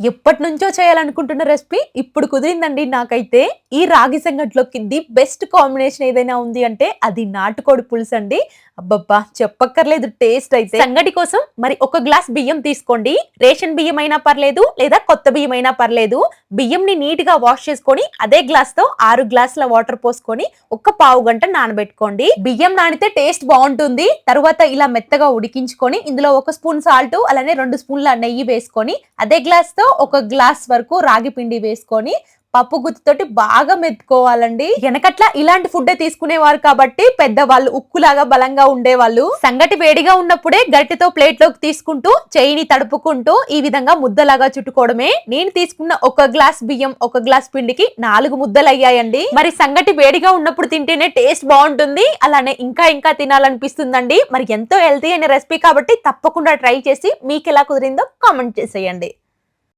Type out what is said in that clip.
ఎప్పటి నుంచో చేయాలనుకుంటున్న రెసిపీ ఇప్పుడు కుదిరిందండి నాకైతే. ఈ రాగి సంగట్లోకి ది బెస్ట్ కాంబినేషన్ ఏదైనా ఉంది అంటే అది నాటుకోడి పులుసు అండి. అబ్బబ్బా చెప్పక్కర్లేదు టేస్ట్ అయితే. సంగటి కోసం మరి ఒక గ్లాస్ బియ్యం తీసుకోండి. రేషన్ బియ్యం అయినా పర్లేదు లేదా కొత్త బియ్యం అయినా పర్లేదు. బియ్యంని నీట్గా వాష్ చేసుకొని అదే గ్లాస్తో ఆరు గ్లాసుల వాటర్ పోసుకొని ఒక పావు గంట నానబెట్టుకోండి. బియ్యం నానితే టేస్ట్ బాగుంటుంది. తర్వాత ఇలా మెత్తగా ఉడికించుకొని ఇందులో ఒక స్పూన్ సాల్ట్ అలానే రెండు స్పూన్ల నెయ్యి వేసుకొని అదే గ్లాస్తో ఒక గ్లాస్ వరకు రాగి పిండి వేసుకొని పప్పు గుత్తితోటి బాగా మెత్తుకోవాలండి వెనకట్ల ఇలాంటి ఫుడ్ తీసుకునేవారు కాబట్టి పెద్దవాళ్ళు ఉక్కులాగా బలంగా ఉండేవాళ్ళు. సంగటి వేడిగా ఉన్నప్పుడే గరిటెతో ప్లేట్లోకి తీసుకుంటూ చేయిని తడుపుకుంటూ ఈ విధంగా ముద్దలాగా చుట్టుకోవడమే. నేను తీసుకున్న ఒక గ్లాస్ బియ్యం ఒక గ్లాస్ పిండికి నాలుగు ముద్దలు అయ్యాయండి మరి సంగటి వేడిగా ఉన్నప్పుడు తింటేనే టేస్ట్ బాగుంటుంది. అలానే ఇంకా ఇంకా తినాలనిపిస్తుందండి. మరి ఎంతో హెల్తీ అయిన రెసిపీ కాబట్టి తప్పకుండా ట్రై చేసి మీకు ఎలా కుదిరిందో కామెంట్ చేసేయండి.